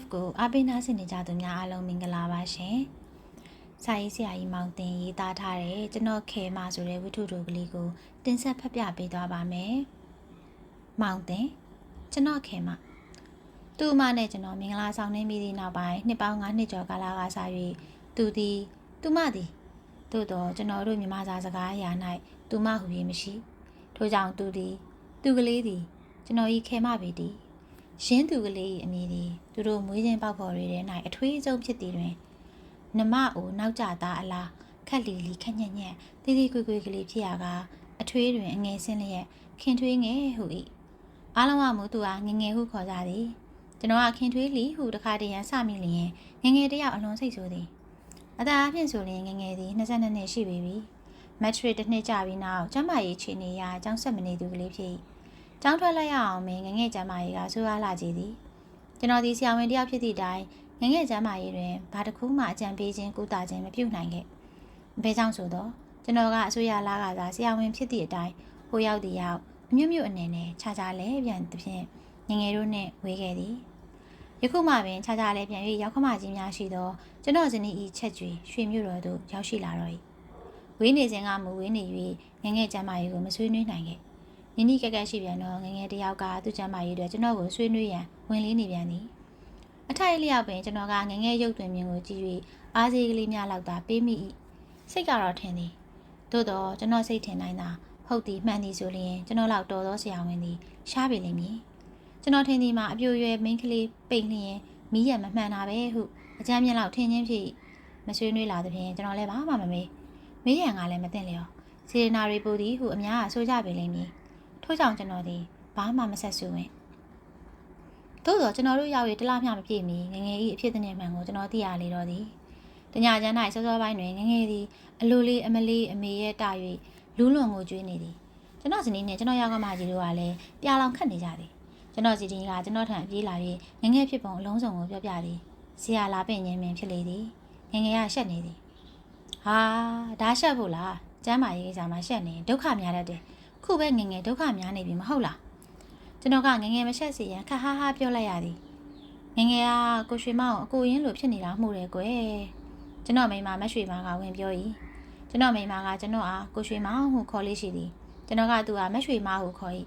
live ကိုအားပေးနားဆင်နေကြသူများအားလုံးမင်္ဂလာပါရှင်။စာရေးဆရာကြီးမောင်တင်ရေးသားထားတဲ့ကျွန်တော်ခဲမဆိုတဲ့ဝတ္ထုတို့ကလေးကိုတင်ဆက်ဖတ်ပြပေးသွားပါမယ်။မောင်တင်ကျွန်တော်ခဲမသူ့အမနဲ့ကျွန်တော်မင်္ဂလာဆောင်နေပြီးသည့်နောက်ပိုင်းနှစ်ပေါင်း9နှစ်ကျော်ကာလကစ၍သူသည်သူမသည်သို့တော့ကျွန်တော်တို့မြန်မာစာစကားအရာ၌သူမဟူ၍မရှိထို့ကြောင့်သူသည် သူကလေးသည်ကျွန်တော်ဤခဲမပေသည် ရင်းသူကလေး၏အမည်သည်သူတို့မွေးခြင်းပေါက်ဖော်တွေထဲ၌အထွေးဆုံးဖြစ်သည်တွင်နမအိုနောက်ကြသားအလားခက်လီလီခက်ညက်ညက်တီးတီးကွေကွေကလေးဖြစ်ရကအထွေးတွင်အငယ်ဆင်းလျက်ခင်ထွေးငယ်ဟု၏အားလုံးကမူသူအားငငယ်ဟုခေါ်ကြသည်ကျွန်တော်ကခင်ထွေးလီဟုတခါတည်းရန်စမိလျင်ငငယ်တယောက်အလွန်စိတ်ဆိုးသည်အသာအဖြစ်ဆိုရင်ငငယ်သည်22နှစ်ရှိပြီပြီမက်ထရစ်တစ်နှစ်ကြာပြီးနောက်ကျမကြီးခြေနေရအကြောင်းဆက်မနေသူကလေးဖြစ်၏ ကျောင်းထွက်လိုက်ရအောင်မင်းငငယ်ကျမကြီးကဆိုးရလာကြည်သည်ကျွန်တော်ဒီဆရာဝန်တယောက်ဖြစ်သည့်တိုင်ငငယ်ကျမကြီးတွင်ဘာတစ်ခုမှအကြံပေးခြင်းကုသခြင်းမပြုနိုင်ခဲ့ဘဲကြောင့်ဆိုတော့ကျွန်တော်ကအဆိုးရလာကသာဆရာဝန်ဖြစ်သည့်အတိုင်းဟိုရောက်တည်ရောက်အမြတ်မြတ်အနေနဲ့ခြားခြားလဲပြန်သဖြင့်ငငယ်တို့နှင့်ဝေးခဲ့သည်ယခုမှပင်ခြားခြားလဲပြန်၍ရောက်ခမကြီးများရှိသောကျွန်တော်ဇနီးဤချက်ကျွေရွှေမြို့တော်သို့ရောက်ရှိလာတော့၏ဝေးနေစဉ်ကမူဝေးနေ၍ငငယ်ကျမကြီးကိုမဆွေးနွေးနိုင်ခဲ့ နိနိကက်ကက်ရှိပြန်တော့ငငယ်တယောက်ကသူ့ကျမကြီးတွေကျွန်တော်ကိုဆွေးနွေးရန်ဝင်လေးနေပြန်သည်အထိုက်လျောက်ပင်ကျွန်တော်ကငငယ်ရုပ်တွင်မြင်ကိုကြည့်၍အားစေးကလေးများလောက်သာပေးမိ၏စိတ်ကတော့ထင်သည်သို့တော့ကျွန်တော်စိတ်ထင်နိုင်တာဟုတ်သည်မှန်သည်ဆိုလျင်ကျွန်တော်လောက်တော်သောဆရာဝန်သည်ရှားပေလိမ့်မည်ကျွန်တော်ထင်သည်မှာအပြိုရွယ်မိန်းကလေးပိတ်လျင်မီးရံမမှန်တာပဲဟုအကြမ်းမြင်လောက်ထင်ချင်းဖြစ်မဆွေးနွေးလာသဖြင့်ကျွန်တော်လည်းဘာမှမမေးမေးရန်ကလည်းမသိလျော်စေရနာရီပူသည်ဟုအများကဆိုကြပေလိမ့်မည် ထို့ကြောင့်ကျွန်တော်သည်ဘာမှမဆက်ဆူဝင်သို့တော့ကျွန်တော်တို့ရောက်ရတလားမျှမပြည့်မီငငယ်ဤအဖြစ်တဲ့မှန်ကိုကျွန်တော်သိရလေတော့သည်တညာချမ်း၌စောစောပိုင်းတွင်ငငယ်သည်အလိုလေးအမလေးအမေရဲ့တာ၍လူးလွန်ကိုကျွေးနေသည်ကျွန်တော်ဇနီးနဲ့ကျွန်တော်ရောက်ကမကြီးတို့ကလည်းပြာလောင်ခတ်နေကြသည်ကျွန်တော်စီတီကကျွန်တော်ထံပြေးလာ၍ငငယ်ဖြစ်ပုံအလုံးစုံကိုပြောပြသည်ဆရာလာပင်ငင်းမင်ဖြစ်လေသည်ငငယ်ကရှက်နေသည်ဟာဒါရှက်ဖို့လားကျမ်းမာရေးကိစ္စမှာရှက်နေဒုက္ခများတတ်တယ် ခုပဲငငယ်ဒုက္ခများနေပြီမဟုတ်လားကျွန်တော်ကငငယ်မရှက်စီရန်ခဟာဟာပြောလိုက်ရသည်ငငယ်ကကိုရွှေမောင်အကိုရင်းလိုဖြစ်နေတာမှုတယ်ကွယ်ကျွန်တော်မိမမရွှေမောင်ကဝင်ပြော၏ကျွန်တော်မိမကကျွန်တော်အားကိုရွှေမောင်ဟုခေါ်လေးရှိသည်ကျွန်တော်ကသူကမရွှေမောင်ဟုခေါ်၏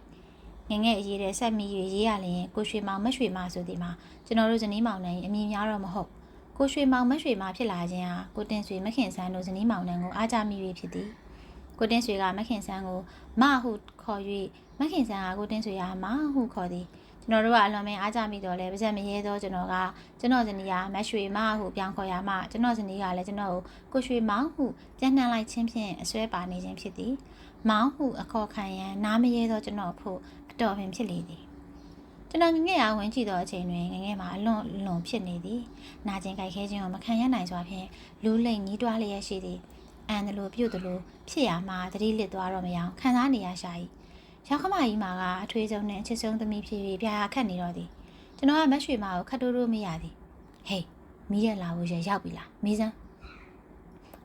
ငငယ်အရေးတဲ့ဆက်မီရေးရေးရလျင်ကိုရွှေမောင်မရွှေမောင်ဆိုသည်မှာကျွန်တော်တို့ဇနီးမောင်နှံအမည်များတော့မဟုတ်ကိုရွှေမောင်မရွှေမောင်ဖြစ်လာခြင်းဟာကိုတင်ဆွေမခင်ဆန်းတို့ဇနီးမောင်နှံကိုအားကြမိ၍ဖြစ်သည် ကိုတင်းဆွေကမခင်ဆန်းကိုမဟုခေါ်၍မခင်ဆန်းကကိုတင်းဆွေကမဟုခေါ်သည်ကျွန်တော်တို့ကအလွန်မင်းအားကြမိတော့လဲပါဇက်မရဲတော့ကျွန်တော်ကကျွန်တော်ဇနီးကမရွှေမဟုပြောင်းခေါ်ရမှကျွန်တော်ဇနီးကလည်းကျွန်တော်ကိုကိုရွှေမောင်ဟုပြန်နှံလိုက်ခြင်းဖြင့်အစွဲပါနေခြင်းဖြစ်သည်မောင်ဟုအခေါ်ခံရန်နားမရဲတော့ကျွန်တော်ဖို့အတော်ပင်ဖြစ်လေသည်ကျွန်တော်ငငယ်ရဝင်ကြည့်တော့အချိန်တွင်ငငယ်မှာအလွန်လွန်ဖြစ်နေသည်နာကျင်ကြိုက်ခဲခြင်းကိုမခံရနိုင်စွာဖြင့်လူးလိမ့်ညီးတွားလျက်ရှိသည် အန်တယ်လို့ပြုတ်တယ်လို့ဖြစ်ရမှာတတိလစ်သွားတော့မရအောင်ခံစားနေရရှာ၏ရောက်ခမကြီးမာကအထွေးဆုံးနဲ့အချစ်ဆုံးသမီးဖြစ်ပြီးပြာခတ်နေတော့သည်ကျွန်တော်ကမက်ရွှေမာကိုခတ်တိုးတိုးမရသည်ဟေးမီးရလာဖို့ရရောက်ပြီလားမီးစမ်း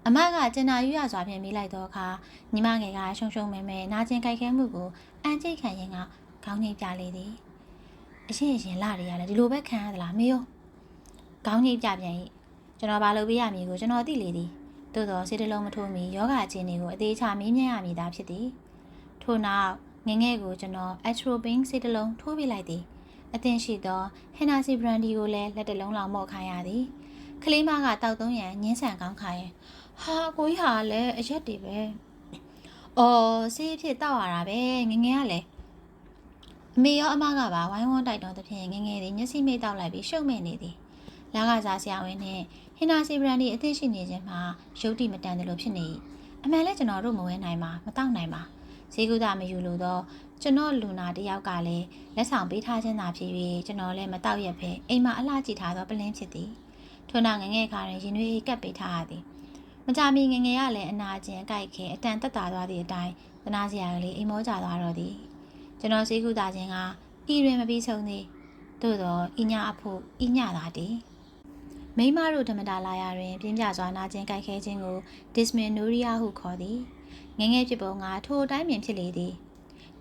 အမကကျင်နာယူရစွာဖြင့်မိလိုက်တော့အခါညီမငယ်ကရှုံရှုံမဲမဲနာကျင်ကြိုက်ခဲမှုကိုအန်ကျိတ်ခံရင်ကခေါင်းငိတ်ပြလေသည်အရှင်အရှင်လာရရတယ်ဒီလိုပဲခံရသလားမေယောခေါင်းငိတ်ပြပြန်၏ကျွန်တော်ဘာလုပ်ပေးရမည်ကိုကျွန်တော်သိလေသည် သို့သောစိတ်တလုံးမထိုးမီယောဂအခြေအနေကိုအသေးချမေးမြန်းရမည်သာဖြစ်သည်ထို့နောက်ငငယ်ကိုကျွန်တော် atropine စိတ်တလုံးထိုးပြလိုက်သည်အသင်ရှိသော Hennessy brandy ကိုလည်းလက်တလုံးလောက်မော့ခိုင်းရသည်ကလေးမကတောက်သုံးရန်ညင်းဆန်ကောင်းခိုင်းဟာကိုကြီးဟာလည်းအရက်တွေပဲအော်ဆေးဖြစ်တောက်ရတာပဲငငယ်ကလည်းအမေရောအမကပါဝိုင်းဝန်းတိုက်တော်သဖြင့်ငငယ်သည်ညစီမိတ်တောက်လိုက်ပြီးရှုံမဲ့နေသည် လာကစားဆရာဝန်နဲ့ဟင်နာစီဘရန်ဒီအသိရှိနေခြင်းမှာရုပ်တိမတန်တယ်လို့ဖြစ်နေ၏အမှန်လဲကျွန်တော်တို့မဝဲနိုင်ပါမတောက်နိုင်ပါဈေးကုသမယူလို့တော့ကျွန်တော်လူနာတယောက်ကလည်းလက်ဆောင်ပေးထားခြင်းသာဖြစ်၍ကျွန်တော်လည်းမတောက်ရက်ပဲအိမ်မှာအလှကြည့်ထားသောပလင်းဖြစ်သည်ထို့နောက်ငငယ်ခါရင်ရင်ွေးကပ်ပေးထားရသည်မကြမီငငယ်ကလည်းအနာကျင်အကြိုက်ခဲအတန်တက်တာသွားသည့်အတိုင်းသနာစရာကလေးအိမ်မောကြသွားတော့သည်ကျွန်တော်ဈေးကုသခြင်းကဤတွင်မပြီးဆုံးသည်သို့တော့ဤညအဖို့ဤညသာတည် မိမတို့ဓမ္မတာလာရတွင် ပြင်းပြစွာနာကျင်ကြိုက်ခဲခြင်းကို dysmenorrhea ဟုခေါ်သည်ငငယ်ဖြစ်ပုံကထိုအတိုင်းပင်ဖြစ်လေသည်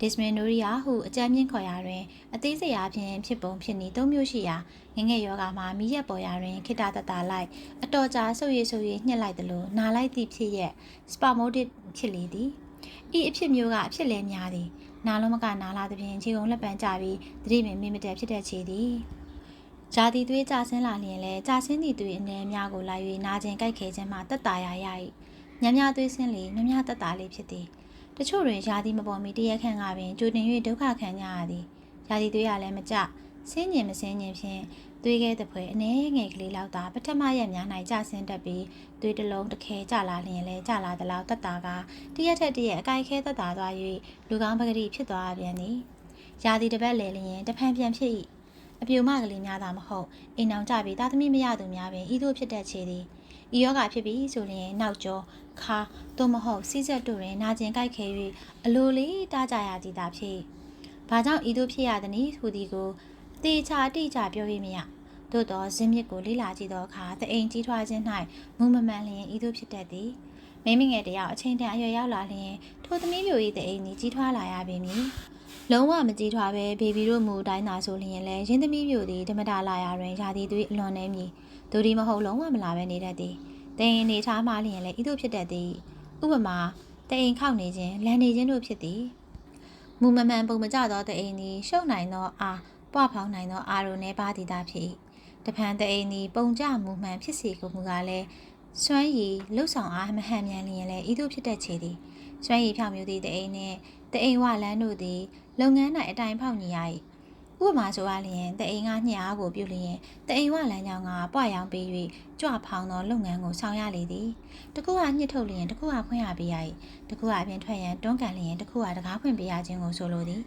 dysmenorrhea ဟုအကြမ်းမြင့်ခေါ်ရာတွင် အသေးစိတ်အားဖြင့်ဖြစ်ပုံဖြစ်နည်း၃မျိုးရှိရာငငယ်ယောဂါမှာမိရက်ပေါ်ရာတွင်ခိတတတလိုက် အတော်ကြာဆုပ်ရည်ဆုပ်ရည်ညှက်လိုက်သလိုနာလိုက်သည့်ဖြစ်ရက် spasmodic ဖြစ်လေသည်ဤအဖြစ်မျိုးကအဖြစ်လဲများသည်နာလုံးမကနာလာသဖြင့်ခြေကုံလက်ပံကျပြီးသတိပင်မိမတက်ဖြစ်တတ်ချေသည် ဂျာတိသွေးကြဆင်းလာလျင်လဲကြဆင်းသည့်သွေးအနေများကိုလိုက်၍နာကျင်ကြိုက်ခဲခြင်းမှတက်တာရရ၏ညံ့ညသွေးဆင်းလေညံ့ညတက်တာလေးဖြစ်သည်တချို့တွင်ယာတိမပေါ်မီတရက်ခန့်ကပင်ကြိုတင်၍ဒုက္ခခံကြရသည်ယာတိသွေးရလည်းမကြဆင်းညင်မဆင်းညင်ဖြင့်သွေးခဲတဲ့ဖွဲအနေငယ်ကလေးလောက်သာပထမရက်များ၌ကြဆင်းတတ်ပြီးသွေးတစ်လုံးတစ်ခဲကြလာလျင်လဲကြလာသလောက်တက်တာကတရက်ထက်တရက်အကိုက်ခဲတက်တာသွား၍လူကောင်းပဂတိဖြစ်သွားပြန်သည်ယာတိတစ်ပတ်လဲလျင်တဖန်ပြန်ဖြစ်၏ အပြိုမကလေးများသာမဟုတ်အိမ်အောင်ကြပြီးသားသမီးမရသူများပင်ဤသို့ဖြစ်တတ်ချေသည်ဤယောဂဖြစ်ပြီးဆိုရင်နောက်ကျောခါသို့မဟုတ်စီးဆက်တို့တွင်နာကျင်ကြိုက်ခဲ၍အလိုလေးတားကြရသည်သာဖြစ်။ဘာကြောင့်ဤသို့ဖြစ်ရသနည်းဟူသည်ကိုတေချာတိကျပြော၍မရ။သို့သောဇင်းမြစ်ကိုလေ့လာကြည့်သောအခါတအိမ်ကြီးထွားခြင်း၌မူမမှန်လျင်ဤသို့ဖြစ်တတ်သည်။မိမိငယ်တယောက်အချိန်တန်အရွယ်ရောက်လာလျင်ထိုသမီးမျိုး၏တအိမ်ကြီးကြီးထွားလာရပေမည်။ လုံးဝမကြီးထွားပဲဘေဘီတို့မူတိုင်းသာဆိုလျင်လည်းရင်းသမီးမျိုးသည်ဓမ္မတာလာရာတွင်ယာသည်သွေးအလွန်နေမည်။ဒူဒီမဟုတ်လုံးဝမလာပဲနေတတ်သည်။တအိမ်နေထားမှလျင်လည်းဤသို့ဖြစ်တတ်သည်။ဥပမာတအိမ်ခောက်နေခြင်းလန်နေခြင်းတို့ဖြစ်သည်။မူမမှန်ပုံမကြသောတအိမ်သည်ရှုပ်နိုင်သောအားပွားဖောင်းနိုင်သောအားတို့နှဲပါသည်သာဖြစ်၏။တဖန်တအိမ်သည်ပုံကြမူမှန်ဖြစ်စေကုန်မူကလည်းစွမ်းရည်လှုပ်ဆောင်အားမဟန်မြန်လျင်လည်းဤသို့ဖြစ်တတ်ချေသည်။ စွမ်းရည်ဖြောင်မြူသည့်တအိမ်နှင့်တအိမ်ဝလန်းတို့သည်လုပ်ငန်း၌အတိုင်းဖောက်ညီရ၏ဥပမာဆိုရလျင်တအိမ်ကညှအားကိုပြုလျင်တအိမ်ဝလန်းကြောင်ကပွားရောင်ပေး၍ကြွဖောင်းသောလုပ်ငန်းကိုဆောင်ရလေသည်တကူကညှစ်ထုတ်လျင်တကူကဖွင့်ရပေးရ၏တကူကအပြင်ထွက်ရန်တွန်းကန်လျင်တကူကတကားဖွင့်ပေးရခြင်းကိုဆိုလိုသည်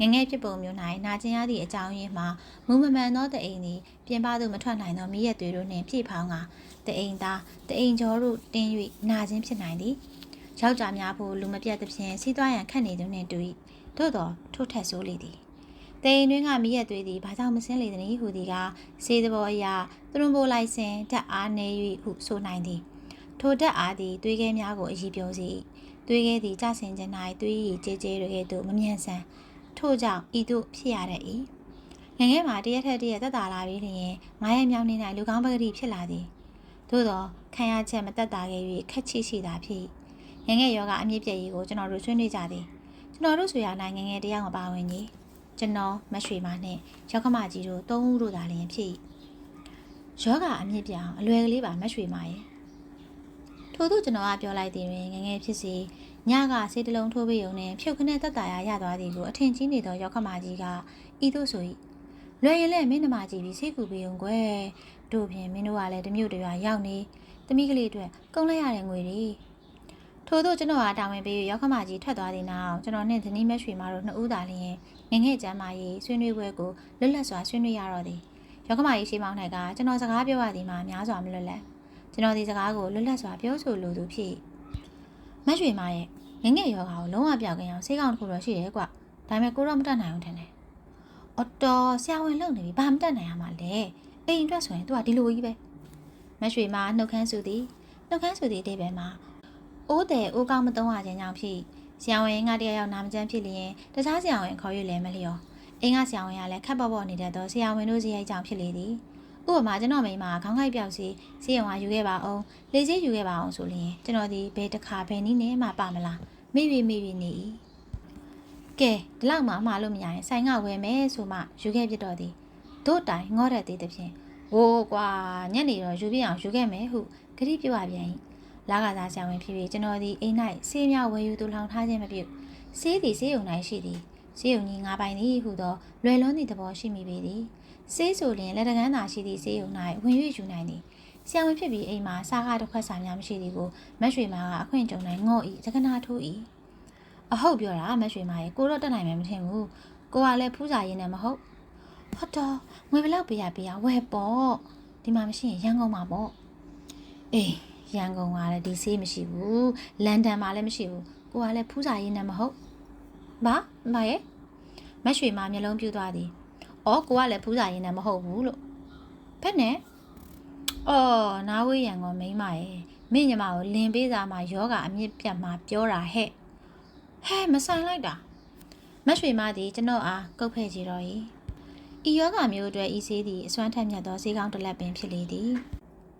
ငငယ်ဖြစ်ပုံမျိုး၌နာကျင်ရသည့်အကြောင်းရင်းမှာမူမမှန်သောတအိမ်သည်ပြင်ပသို့မထွက်နိုင်သောမိရက်သွေးတို့နှင့်ပြည့်ဖောင်းကတအိမ်သားတအိမ်ကျော်တို့တင်း၍နာခြင်းဖြစ်နိုင်သည် ယောက်ျားများဖို့လူမပြတ်သဖြင့်စီးသွားရန်ခက်နေသူနှင့်တူ၏သို့သောထို့ထက်ဆိုးလေသည်တိန်တွင်းကမိရက်သွေးသည်ဘာကြောင့်မစင်းလေသနည်းဟူသည်ကစေတဘောအရာသူရုံပိုလိုက်စဉ်တက်အားနေ၍ဟုဆိုနိုင်သည်ထိုတက်အားသည်သွေးခဲများကိုအည်ပြောစေသွေးခဲသည်ကြဆင်ခြင်း၌သွေးရည်ကြေကြေတွေကဲ့သို့မမြန်ဆန်ထို့ကြောင့်ဤသို့ဖြစ်ရတဲ့၏ငငယ်မှာတရက်ထက်တရက်တက်တာလာပြီးလျင်ငါးရက်မြောက်နေ၌လူကောင်းပဂတိဖြစ်လာသည်သို့သောခံရချက်မတက်တာခဲ့၍ခက်ချိရှိတာဖြစ် ငငယ်ယောဂအမြင့်ပြည့်ရေးကိုကျွန်တော်တို့ဆွေးနွေးကြသည်ကျွန်တော်တို့ဆိုရနိုင်ငငယ်တယောက်မပါဝင်ကြီးကျွန်တော်မရွှေမနဲ့ရောက်ခမကြီးတို့သုံးဦးတို့သာလျင်ဖြစ်ယောဂအမြင့်ပြောင်အလွယ်ကလေးပါမရွှေမရဲ့ထို့သူကျွန်တော်ကပြောလိုက်သည်တွင်ငငယ်ဖြစ်စီညကစေးတလုံးထိုးပေးုံနဲ့ဖြုတ်ခနဲ့တက်တာရရသွားသည်ကိုအထင်ကြီးနေသောရောက်ခမကြီးကဤသို့ဆို၏လွယ်ရင်လည်းမင်းနှမကြီးပြီးဆေးကူပေးုံကွယ်တို့ဖြင့်မင်းတို့ကလည်းတမျိုးတရွာရောက်နေသမီးကလေးအတွက်ကုန်လိုက်ရတဲ့ငွေတွေ ထို့သောကျွန်တော်ကတာဝန်ပေး၍ရောက်ခမကြီးထွက်သွားတဲ့နောက်ကျွန်တော်နှင့်ဇနီးမရွှေမတို့နှစ်ဦးသာလျင်ငငယ်ကျမ်းမာရေးဆွေးနွေးပွဲကိုလွတ်လပ်စွာဆွေးနွေးရတော့သည်ရောက်ခမကြီးရှိမောင်း၌ကကျွန်တော်စကားပြောရသည်မှာများစွာမလွတ်လပ်ကျွန်တော်ဒီစကားကိုလွတ်လပ်စွာပြောဆိုလိုသူဖြစ်မရွှေမရဲ့ငငယ်ယောဂါကိုလုံးဝပြောက်ကင်းအောင်ဆေးကောင်တစ်ခုတော့ရှိတယ်ကွဒါပေမဲ့ကိုတော့မတတ်နိုင်ဘူးထင်တယ်အော်တော်ဆရာဝန်လုပ်နေပြီဘာမတတ်နိုင်ရမှာလဲအိမ်အတွက်ဆိုရင် तू ကဒီလိုကြီးပဲမရွှေမနှုတ်ခမ်းစုသည်နှုတ်ခမ်းစုသည်အတိပယ်မှာ အိုးတဲ့အိုးကောင်းမသုံးရခြင်းကြောင့်ဖြစ်ဆရာဝန်ကတယောက်ယောက်နာမကျန်းဖြစ်လျင်တခြားဆရာဝန်ခေါ်၍လည်းမလျော်အင်းကဆရာဝန်ကလည်းခက်ပေါ့ပေါ့နေတတ်သောဆရာဝန်တို့စီရဲ့အကြောင်းဖြစ်လေသည်ဥပမာကျွန်တော်မိမခေါင်းကိုက်ပြောက်စီစီရုံကယူခဲ့ပါအောင်လေစီယူခဲ့ပါအောင်ဆိုလျင်ကျွန်တော်ဒီဘယ်တစ်ခါဘယ်နည်းနဲ့မှပါမလားမိပြီမိပြီနေ၏ကဲဒီလောက်မှအမှားလို့မရရင်ဆိုင်ကဝယ်မယ်ဆိုမှယူခဲ့ပြတော့သည်တို့တိုင်ငေါ့တဲ့သေးသဖြင့်ဝိုးကွာညနေတော့ယူပြအောင်ယူခဲ့မယ်ဟုဂရိပြုတ်ပြန်၏ လာကစားဆရာဝန်ဖြစ်ပြီးကျွန်တော်ဒီအိမ်၌ဆေးများဝယ်ယူသူလောင်ထားခြင်းမပြုဆေးသည်ဆေးရုံ၌ရှိသည်ဆေးရုံကြီးငါးပိုင်သည်ဟုသောလွယ်လွန်းသည့်သဘောရှိမိပေသည်ဆေးဆိုလျင်လက်တကန်းသာရှိသည့်ဆေးရုံ၌ဝင်၍ယူနိုင်သည်ဆရာဝန်ဖြစ်ပြီးအိမ်မှာစားကားတစ်ခွက်စာများမရှိသည်ကိုမက်ရွှေမာကအခွင့်ကြုံနိုင်ငေါ့၏သကနာထိုး၏အဟုတ်ပြောတာမက်ရွှေမာရဲ့ကိုတော့တက်နိုင်မယ်မထင်ဘူးကိုကလည်းဖူးစာရင်းနဲ့မဟုတ်ဟုတ်တော့ငွေဘလောက်ပေးရပေးရဝယ်ပေါ့ဒီမှာမရှိရင်ရန်ကုန်မှာပေါ့အေး ရန်ကုန်ကလည်းဒီဆေးမရှိဘူးလန်ဒန်မှာလည်းမရှိဘူးကိုကလည်းဖူးစာရင်းနဲ့မဟုတ်ဘာမရဲ့မက်ရွှေမာမျက်လုံးပြူသွားသည်အော်ကိုကလည်းဖူးစာရင်းနဲ့မဟုတ်ဘူးလို့ဘယ်နဲ့အော်နားဝေးရန်ကောမိမရဲ့မင်းညီမကိုလင်ပေးစာမှာယောဂအမြင့်ပြတ်မှာပြောတာဟဲ့ဟဲမဆိုင်လိုက်တာမတ်ရွှေမသည်ကျွန်တော်အားကုတ်ဖဲ့ကြည့်တော့၏ဤယောဂမျိုးအတွက်ဤဆေးသည်အစွမ်းထက်မြတ်သောဆေးကောင်းတစ်လက်ပင်ဖြစ်လေသည်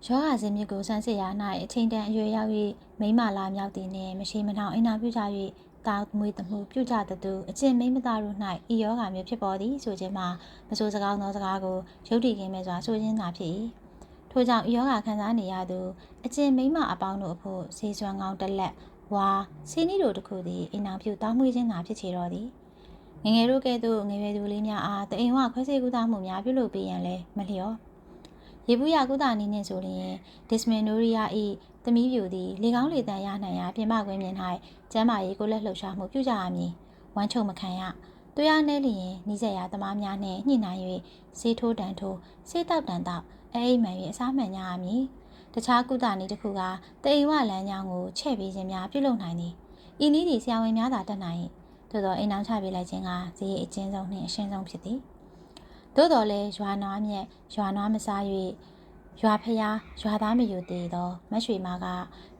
ယောဂစင်မြစ်ကိုဆန်းစစ်ရာ၌အချိန်တန်အရွယ်ရောက်၍မိမလာမြောက်သည်နှင့်မရှိမနှောင်အိမ်နာပြုကြ၍တာမွေတမှုပြုကြသသူအကျင့်မိမသားတို့၌ဤယောဂမျိုးဖြစ်ပေါ်သည်ဆိုခြင်းမှာမဆိုစကားသောစကားကိုရုပ်တည်ခြင်းမဲ့စွာဆိုခြင်းသာဖြစ်၏ထို့ကြောင့်ဤယောဂခံစားနေရသူအကျင့်မိမအပေါင်းတို့အဖို့ဆေးစွမ်းကောင်းတစ်လက်ဝါဆေးနီးတို့တစ်ခုသည်အိမ်နာပြုတောင်းမွေးခြင်းသာဖြစ်ချေတော့သည်ငယ်ငယ်တို့ကဲ့သို့ငယ်ရွယ်သူလေးများအားတအိမ်ဝခွဲစိတ်ကုသမှုများပြုလုပ်ပေးရန်လဲမလျော် ရေဘူးရကုသနည်းနှင့်ဆိုလျင်ဒစ်မင်နိုရီယာ၏သမီးပြူသည်လေကောင်းလေတန်ရနိုင်ရာပြင်ပကွင်းမြင်၌ကျမ်းမာရေးကိုလက်လှုပ်ရှားမှုပြုကြရမည်ဝမ်းချုံမခံရတွေ့ရနဲလျင်နီးစက်ရာသမားများနှင့်ညှိနှိုင်း၍ဆေးထိုးတန်ထိုးဆေးတောက်တန်တောက်အဲအိမ်မှန်၍အစားမှန်ကြရမည်တခြားကုသနည်းတစ်ခုကတအိမ်ဝလမ်းကြောင်းကိုချဲ့ပေးခြင်းများပြုလုပ်နိုင်သည်ဤနည်းသည်ဆရာဝန်များသာတတ်နိုင်၏သို့သောအိမ်အောင်ချပေးလိုက်ခြင်းကဈေးအကျဉ်းဆုံးနှင့်အရှင်းဆုံးဖြစ်သည် သို့တော်လည်းရွာနွားမြက်ရွာနွားမစား၍ရွာဖျားရွာသားမယူသေးသောမတ်ရွှေမက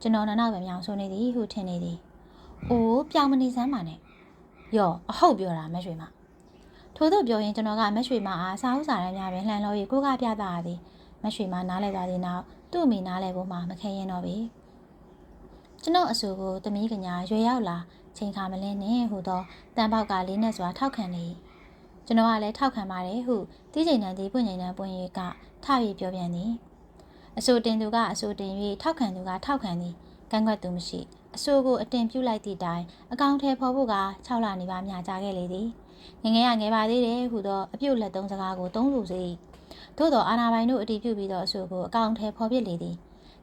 ကျွန်တော်နနောက်ပဲမြောင်ဆိုနေသည်ဟုထင်နေသည်။အိုးပြောင်မနေစမ်းပါနဲ့။ယောအဟုတ်ပြောတာမတ်ရွှေမ။ထို့သောပြောရင်ကျွန်တော်ကမတ်ရွှေမအားစာအုပ်စာတမ်းများပင်လှန်လို့၍ကိုကပြသရသည်။မတ်ရွှေမနားလဲသွားသည့်နောက်သူ့အမိနားလဲဖို့မှမခဲရင်တော့ပြီ။ကျွန်တော်အဆိုကိုတမီးကညာရွေရောက်လာချိန်ခါမလင်းနဲ့ဟူသောတန်ပေါက်ကလေးနဲ့စွာထောက်ခံနေ၏ ကျွန်တော်ကလည်းထောက်ခံပါတယ်ဟုတီးချိန်တန်တီးပွင့်ချိန်တန်ပွင့်၍ကထ၍ပြောပြန်သည်အဆိုတင်သူကအဆိုတင်၍ထောက်ခံသူကထောက်ခံသည်ကန့်ကွက်သူမရှိအဆိုကိုအတင်ပြုတ်လိုက်သည့်တိုင်အကောင့်ထဲဖော်ဖို့က6လနေပါမြာကြခဲ့လေသည်ငငယ်ရငယ်ပါသေးတယ်ဟုသောအပြုတ်လက်သုံးစကားကိုသုံးလို့စေသို့သောအာနာပိုင်တို့အတီးပြုတ်ပြီးသောအဆိုကိုအကောင့်ထဲဖော်ပြလေသည်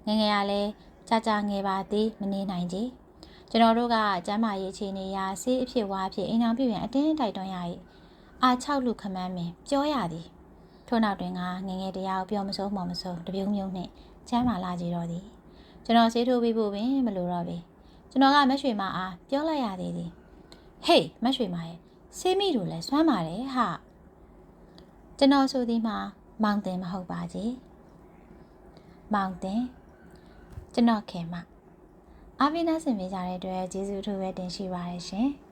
ငငယ်ရလည်းကြာကြာငယ်ပါသေးမနေနိုင်ကြကျွန်တော်တို့ကကျမ်းမာရေးအခြေအနေရာဆေးအဖြစ်ဝါအဖြစ်အိမ်အောင်ပြုရင်အတင်းတိုက်တွန်းရ၏ အာ6လူခမန်းမင်ပြောရသည်ထို့နောက်တွင်ကငငယ်တရားကိုပြောမစိုးမော်မစိုးတပြုံးမြုံနှင့်ကျမ်းမာလာကြတော့သည်ကျွန်တော်ဆေးထိုးပြီးဖို့ပင်မလိုတော့ပေကျွန်တော်ကမက်ရွှေမအားပြောလိုက်ရသေးသည်ဟေးမက်ရွှေမရဲ့ဆေးမိတို့လည်းစွမ်းပါတယ်ဟာကျွန်တော်ဆိုသည်မှာမောင်တင်မဟုတ်ပါကြီးမောင်တင်ကျွန်တော်ခင်မအားပေးနှဆင်ပေးကြတဲ့အတွက်ကျေးဇူးအထူးပဲတင်ရှိပါတယ်ရှင်။